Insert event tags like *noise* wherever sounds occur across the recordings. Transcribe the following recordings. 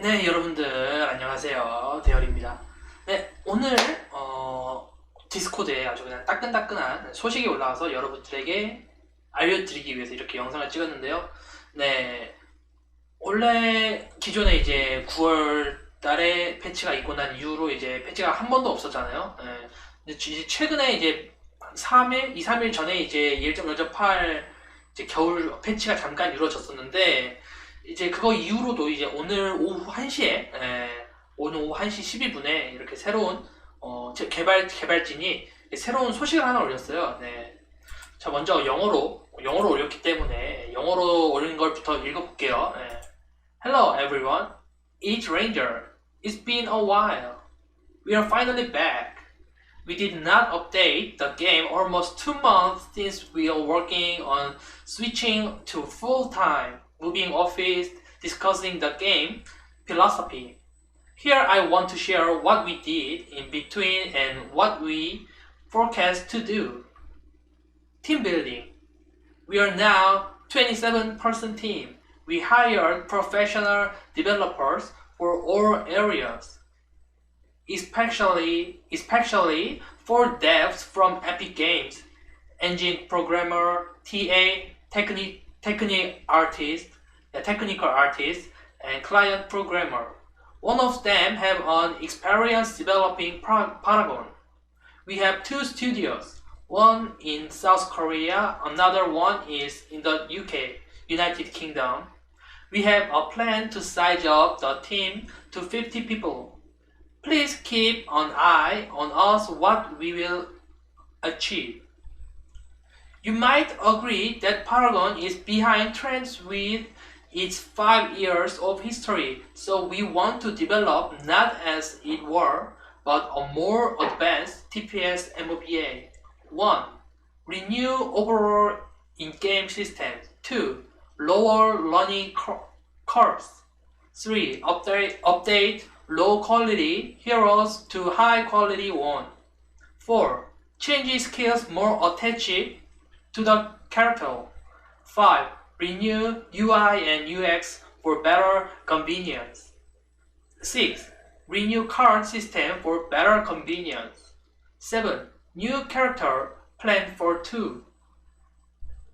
네, 여러분들 안녕하세요. 대열입니다. 네, 오늘 어, 디스코드에 아주 그냥 따끈따끈한 소식이 올라와서 여러분들에게 알려드리기 위해서 이렇게 영상을 찍었는데요. 네, 원래 기존에 이제 9월 달에 패치가 있고 난 이후로 이제 패치가 한 번도 없었잖아요. 네, 근데 이제 최근에 이제 3일, 2, 3일 전에 이제 1.0.8 이제 겨울 패치가 잠깐 이루어졌었는데 이제 그거 이후로도 이제 오늘 오후 1시에 에, 오늘 오후 1시 12분에 이렇게 새로운 어, 제- 개발 개발진이 새로운 소식을 하나 올렸어요. 네. 자 먼저 영어로 영어로 올렸기 때문에 영어로 올린 걸부터 읽어볼게요. 네. Hello everyone, it's Ranger. It's been a while. We are finally back. We did not update the game almost two months since we are working on switching to full time, moving office, discussing the game philosophy. Here I want to share what we did in between and what we forecast to do. Team building. We are now 27 person team. We hired professional developers for all areas especially especially for devs from Epic Games, engine programmer, TA, technic technic artist, uh, technical artist, and client programmer. One of them have an experience developing Paragon. We have two studios, one in South Korea, another one is in the UK, United Kingdom. We have a plan to size up the team to 50 people. Please keep an eye on us what we will achieve. You might agree that Paragon is behind trends with its five years of history, so we want to develop not as it were, but a more advanced TPS MOBA. 1. Renew overall in-game systems. 2. Lower learning curves. 3. Update, update low quality heroes to high quality one. 4. Change skills more attached to the character. 5. Renew UI and UX for better convenience. 6. Renew card system for better convenience. 7. New character plan for 2.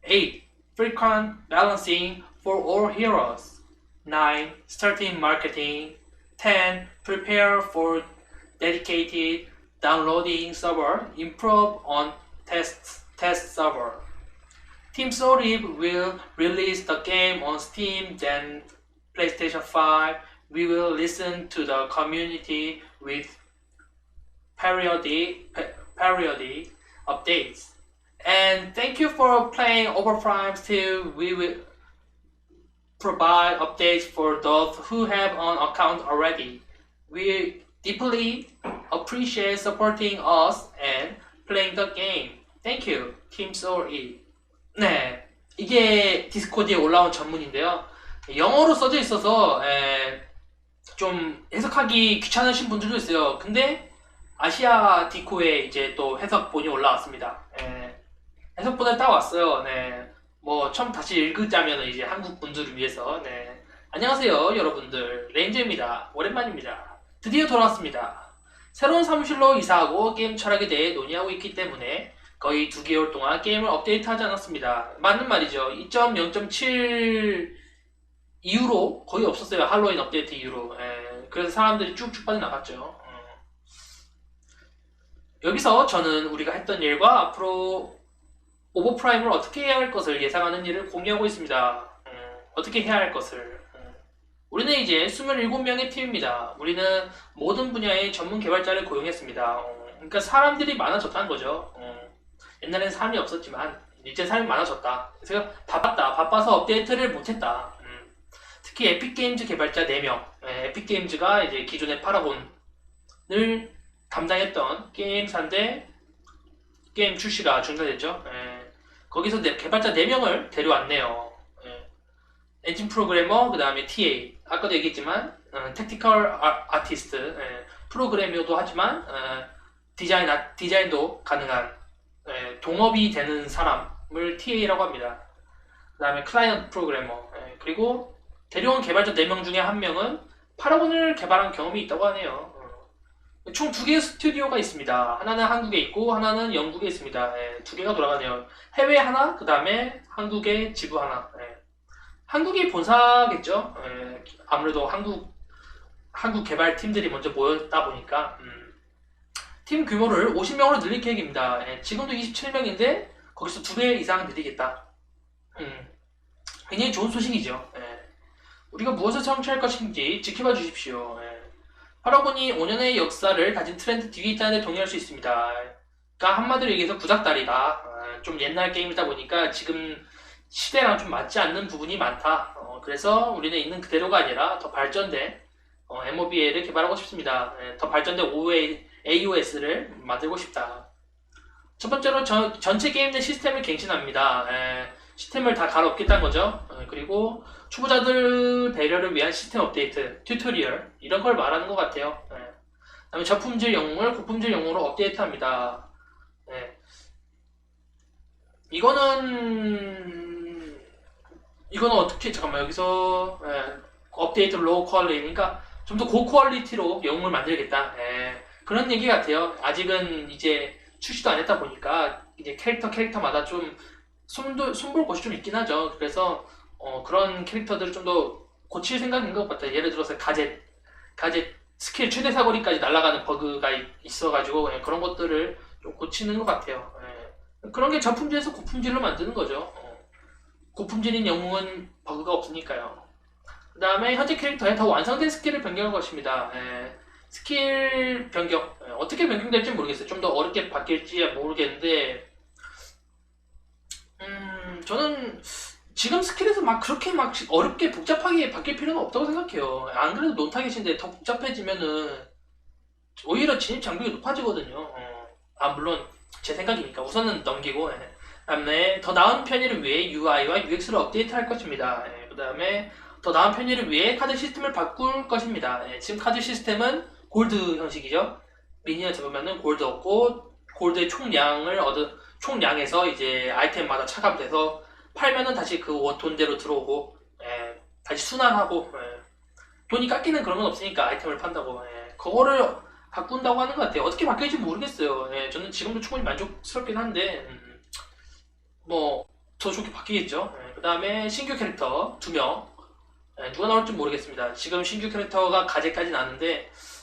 8. Frequent balancing for all heroes. 9. Starting marketing. 10. Prepare for dedicated downloading server. Improve on test, test server. Team Solid will release the game on Steam, then PlayStation 5. We will listen to the community with periodic, pe- periodic updates. And thank you for playing Overprime too. We will provide updates for those who have an account already. We deeply appreciate supporting us and playing the game. Thank you, Team Soul. 네, 이게 디스코드에 올라온 전문인데요. 영어로 써져 있어서 에, 좀 해석하기 귀찮으신 분들도 있어요. 근데 아시아 디코에 이제 또 해석본이 올라왔습니다. 에, 해석본을 따왔어요. 네. 뭐 처음 다시 읽자면 이제 한국 분들을 위해서 네. 안녕하세요 여러분들 레인저입니다 오랜만입니다 드디어 돌아왔습니다 새로운 사무실로 이사하고 게임 철학에 대해 논의하고 있기 때문에 거의 두 개월 동안 게임을 업데이트하지 않았습니다 맞는 말이죠 2.0.7 이후로 거의 없었어요 할로윈 업데이트 이후로 예, 그래서 사람들이 쭉쭉 빠져나갔죠 음. 여기서 저는 우리가 했던 일과 앞으로 오버프라임을 어떻게 해야 할 것을 예상하는 일을 공유하고 있습니다. 음, 어떻게 해야 할 것을. 음. 우리는 이제 27명의 팀입니다. 우리는 모든 분야의 전문 개발자를 고용했습니다. 어, 그러니까 사람들이 많아졌다는 거죠. 어, 옛날엔 사람이 없었지만 이제 사람이 많아졌다. 그래서 바빴다. 바빠서 업데이트를 못했다. 음. 특히 에픽게임즈 개발자 4명. 예, 에픽게임즈가 이제 기존의 파라곤을 담당했던 게임사인데 게임 출시가 중단됐죠. 예. 거기서 네- 개발자 4명을 데려왔네요. 예. 엔진 프로그래머, 그 다음에 TA. 아까도 얘기했지만, 어, 택티컬 아, 아티스트. 예. 프로그래머도 하지만, 어, 디자인, 아- 디자인도 가능한, 예, 동업이 되는 사람을 TA라고 합니다. 그 다음에 클라이언트 프로그래머. 예. 그리고 데려온 개발자 4명 중에 한 명은 파라곤을 개발한 경험이 있다고 하네요. 어. 총두 개의 스튜디오가 있습니다. 하나는 한국에 있고 하나는 영국에 있습니다. 예, 두 개가 돌아가네요. 해외 하나, 그 다음에 한국의 지부 하나. 예. 한국이 본사겠죠. 예, 아무래도 한국 한국 개발 팀들이 먼저 모였다 보니까 음, 팀 규모를 50명으로 늘릴 계획입니다. 예, 지금도 27명인데 거기서 두 배 이상 늘리겠다. 음, 굉장히 좋은 소식이죠. 예. 우리가 무엇을 성취할 것인지 지켜봐 주십시오. 예. 파라곤이 5년의 역사를 가진 트렌드 데 동의할 수 있습니다. 그러니까 한마디로 얘기해서 구닥다리다. 어, 좀 옛날 게임이다 보니까 지금 시대랑 좀 맞지 않는 부분이 많다. 어, 그래서 우리는 있는 그대로가 아니라 더 발전된 어, MOBA를 개발하고 싶습니다. 예, 더 발전된 OA, AOS를 만들고 싶다. 첫 번째로 전, 전체 게임 내 시스템을 갱신합니다. 예, 시스템을 다 갈아엎겠다는 거죠. 어, 그리고 초보자들 배려를 위한 시스템 업데이트, 튜토리얼 이런 걸 말하는 것 같아요. 예. 그다음에 저품질 영웅을 고품질 영웅으로 업데이트합니다. 예. 이거는 이거는 어떻게 잠깐만 여기서 예, 업데이트 로우 퀄리티니까 좀 더 고 퀄리티로 영웅을 만들겠다. 예. 그런 얘기 같아요. 아직은 이제 출시도 안 했다 보니까 이제 캐릭터 캐릭터마다 좀 손도 손볼 곳이 좀 있긴 하죠. 그래서 어, 그런 캐릭터들을 좀 더 고칠 생각인 것 같아요. 예를 들어서 가젯 가젯 스킬 최대 사거리까지 날아가는 버그가 이- 있어가지고 예, 그런 것들을 좀 고치는 것 같아요. 예. 그런 게 저품질에서 고품질로 만드는 거죠. 어. 고품질인 영웅은 버그가 없으니까요. 그 다음에 현재 캐릭터에 더 완성된 스킬을 변경할 것입니다. 예. 스킬 변경 예, 어떻게 변경될지 모르겠어요. 좀 더 어렵게 바뀔지 모르겠는데 음 저는 지금 스킬에서 막 그렇게 막 어렵게 복잡하게 바뀔 필요는 없다고 생각해요. 안 그래도 논타겟인데 더 복잡해지면은 오히려 진입 장벽이 높아지거든요. 어. 아 물론 제 생각이니까 우선은 넘기고 예. 다음에 더 나은 편의를 위해 UI와 UX를 업데이트할 것입니다. 예. 그 다음에 더 나은 편의를 위해 카드 시스템을 바꿀 것입니다. 예. 지금 카드 시스템은 골드 형식이죠. 미니언 잡으면은 골드 얻고 골드의 총량을 얻은 총량에서 이제 아이템마다 차감돼서 팔면은 다시 그 원- 돈대로 들어오고 예, 다시 순환하고 예. 돈이 깎이는 그런 건 없으니까 아이템을 판다고 예. 그거를 바꾼다고 하는 것 같아요. 어떻게 바뀔지 모르겠어요. 예, 저는 지금도 충분히 만족스럽긴 한데 음, 뭐더 좋게 바뀌겠죠. 그 다음에 신규 캐릭터 두 명. 예, 누가 나올지 모르겠습니다. 지금 신규 캐릭터가 가제까지 나는데 음,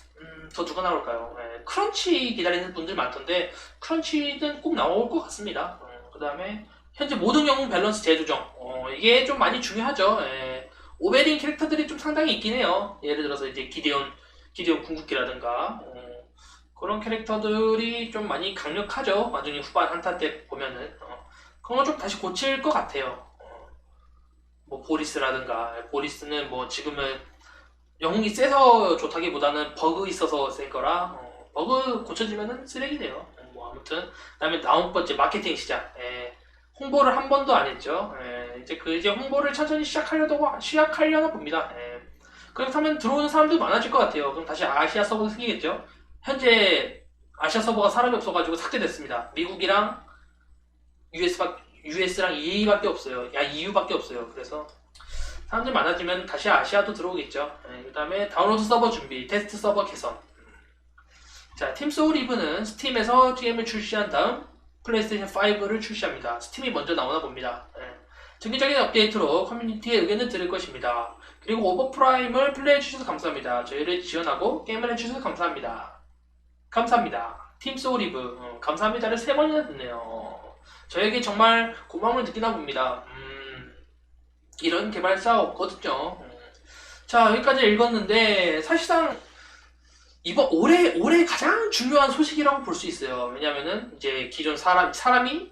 더 누가 나올까요? 예, 크런치 기다리는 분들 많던데 크런치는 꼭 나올 것 같습니다. 그 다음에 현재 모든 영웅 밸런스 재조정 어, 이게 좀 많이 중요하죠. 예, 오베린 캐릭터들이 좀 상당히 있긴 해요. 예를 들어서 이제 기데온 기데온 궁극기라든가 어, 그런 캐릭터들이 좀 많이 강력하죠. 나중에 후반 한타 때 보면은 어, 그런 거좀 다시 고칠 것 같아요. 어, 뭐 보리스라든가 보리스는 뭐 지금은 영웅이 세서 좋다기보다는 버그 있어서 센 거라 어, 버그 고쳐지면은 쓰레기네요. 어, 뭐 아무튼 그다음에 다음 번째 마케팅 시작. 예, 홍보를 한 번도 안 했죠. 예, 이제 그 이제 홍보를 천천히 시작하려고 시작하려나 봅니다. 예. 그렇다면 들어오는 사람도 많아질 것 같아요. 그럼 다시 아시아 서버가 생기겠죠. 현재 아시아 서버가 사람이 없어가지고 삭제됐습니다. 미국이랑 US밖, US랑 EA밖에 없어요. 야 EU밖에 없어요. 그래서 사람들 많아지면 다시 아시아도 들어오겠죠. 그 다음에 다운로드 서버 준비, 테스트 서버 개선. 자, 팀 소울 리브는 스팀에서 게임을 출시한 다음 플레이스테이션 5를 출시합니다. 스팀이 먼저 나오나 봅니다. 예. 정기적인 업데이트로 커뮤니티의 의견을 들을 것입니다. 그리고 오버프라임을 플레이해주셔서 감사합니다. 저희를 지원하고 게임을 해주셔서 감사합니다. 감사합니다. 팀 소울 리브, 어, 감사합니다를 세 번이나 듣네요. 어, 저에게 정말 고마움을 느끼나 봅니다. 음, 이런 개발사 없거든요. 음. 자, 여기까지 읽었는데, 사실상, 이번 올해, 올해 가장 중요한 소식이라고 볼 수 있어요. 왜냐면은, 이제 기존 사람, 사람이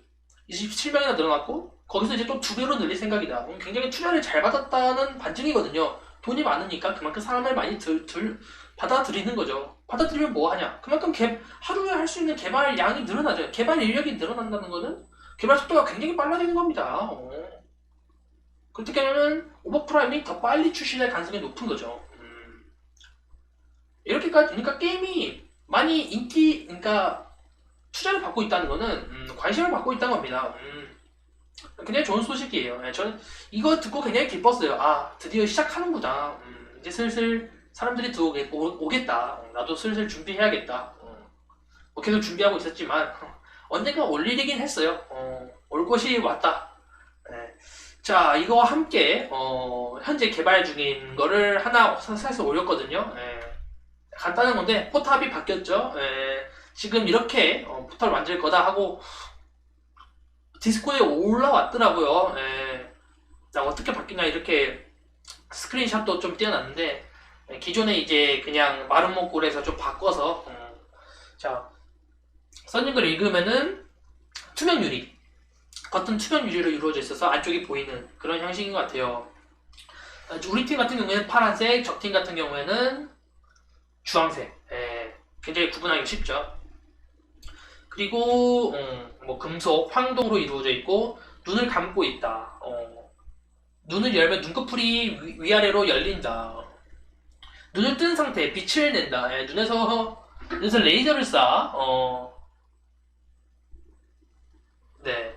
27명이나 늘어났고, 거기서 이제 또 두 배로 늘릴 생각이다. 굉장히 투자를 잘 받았다는 반증이거든요. 돈이 많으니까 그만큼 사람을 많이 들, 들, 받아들이는 거죠. 받아들이면 뭐 하냐? 그만큼 개, 하루에 할 수 있는 개발 양이 늘어나죠. 개발 인력이 늘어난다는 거는 개발 속도가 굉장히 빨라지는 겁니다. 어. 그렇게 하면 오버프라임이 더 빨리 출시될 가능성이 높은 거죠. 음. 이렇게까지 그러니까 게임이 많이 인기 그러니까 투자를 받고 있다는 거는 음, 관심을 받고 있다는 겁니다. 음. 굉장히 좋은 소식이에요. 예, 저는 이거 듣고 굉장히 기뻤어요. 아 드디어 시작하는구나. 음, 이제 슬슬 사람들이 들어오게 오, 겠다 나도 슬슬 준비해야겠다. 어, 뭐 계속 준비하고 있었지만 *laughs* 언젠가 올 일이긴 했어요. 어, 올 것이 왔다. 네. 자, 이거와 함께 어, 현재 개발 중인 거를 하나 사서 올렸거든요. 예. 간단한 건데 포탑이 바뀌었죠. 예. 지금 이렇게 어, 포탑을 만들 거다 하고 디스코드에 올라왔더라고요. 예. 자, 어떻게 바뀌냐 이렇게 스크린샷도 좀 띄어놨는데 예, 기존에 이제 그냥 마른 목골에서 좀 바꿔서 음, 자 써진 걸 읽으면은 투명 유리 겉은 투명 유리로 이루어져 있어서 안쪽이 보이는 그런 형식인 것 같아요. 아, 우리 팀 같은 경우에는 파란색, 적 팀 같은 경우에는 주황색. 예, 굉장히 구분하기 쉽죠. 그리고 음, 뭐 금속, 황동으로 이루어져 있고 눈을 감고 있다. 어, 눈을 열면 눈꺼풀이 위, 위아래로 열린다. 눈을 뜬 상태에 빛을 낸다. 예, 눈에서 눈에서 레이저를 쏴. 어, 네,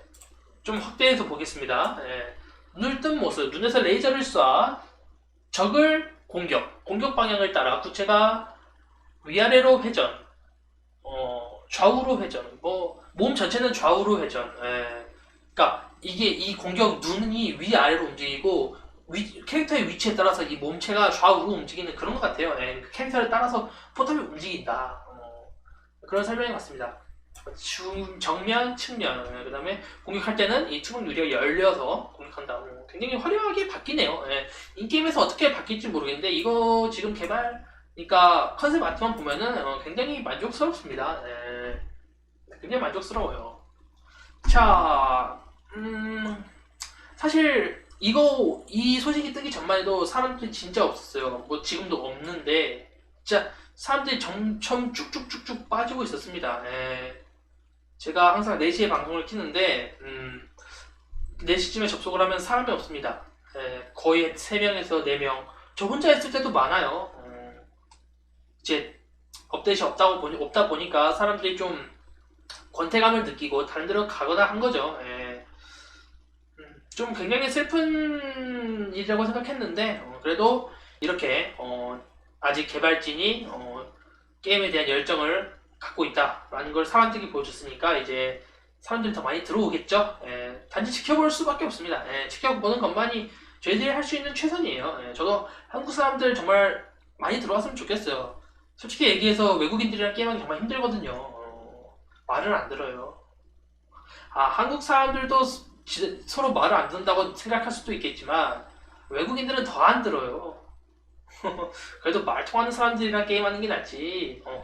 좀 확대해서 보겠습니다. 예, 눈을 뜬 모습, 눈에서 레이저를 쏴 적을 공격, 공격 방향을 따라 구체가 위아래로 회전, 어, 좌우로 회전, 뭐 몸 전체는 좌우로 회전. 예. 그러니까 이게 이 공격 눈이 위아래로 움직이고 위- 캐릭터의 위치에 따라서 이 몸체가 좌우로 움직이는 그런 것 같아요. 예. 그 캐릭터에 따라서 포탑이 움직인다. 어, 그런 설명인 것 같습니다. 중, 정면, 측면, 예, 그 다음에 공격할 때는 이 투명 유리가 열려서 공격한다. 어, 굉장히 화려하게 바뀌네요. 예. 인게임에서 어떻게 바뀔지 모르겠는데 이거 지금 개발, 그러니까 컨셉 아트만 보면은 어, 굉장히 만족스럽습니다. 예. 굉장히 만족스러워요. 자, 음, 사실 이거 이 소식이 뜨기 전만 해도 사람들이 진짜 없었어요. 뭐 지금도 없는데 진짜 사람들이 점점 쭉쭉쭉쭉 빠지고 있었습니다. 예. 제가 항상 4시에 방송을 키는데 음, 4시쯤에 접속을 하면 사람이 없습니다. 예, 거의 3명에서 4명. 저 혼자 있을 때도 많아요. 음, 이제 업데이트 없다고 보니, 없다 보니까 사람들이 좀 권태감을 느끼고 다른 데로 가거나 한 거죠. 예. 음, 좀 굉장히 슬픈 일이라고 생각했는데 어, 그래도 이렇게 어, 아직 개발진이 어, 게임에 대한 열정을 갖고 있다라는 걸 사람들이 보여줬으니까 이제 사람들이 더 많이 들어오겠죠. 예, 단지 지켜볼 수밖에 없습니다. 예, 지켜보는 것만이 저희들이 할 수 있는 최선이에요. 예, 저도 한국 사람들 정말 많이 들어왔으면 좋겠어요. 솔직히 얘기해서 외국인들이랑 게임하기 정말 힘들거든요. 어, 말을 안 들어요. 아, 한국 사람들도 스- 지- 서로 말을 안 듣는다고 생각할 수도 있겠지만 외국인들은 더 안 들어요. *laughs* 그래도 말 통하는 사람들이랑 게임하는 게 낫지. 어.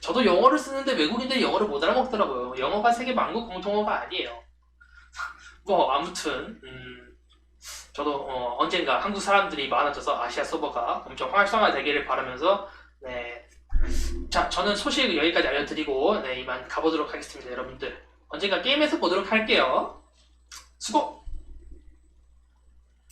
저도 영어를 쓰는데 외국인들이 영어를 못 알아먹더라고요. 영어가 세계 만국 공통어가 아니에요. *laughs* 뭐 아무튼 음, 저도 어, 언젠가 한국 사람들이 많아져서 아시아 서버가 엄청 활성화되기를 바라면서 네. 자 저는 소식 여기까지 알려드리고 네 이만 가보도록 하겠습니다 여러분들 언젠가 게임에서 보도록 할게요 수고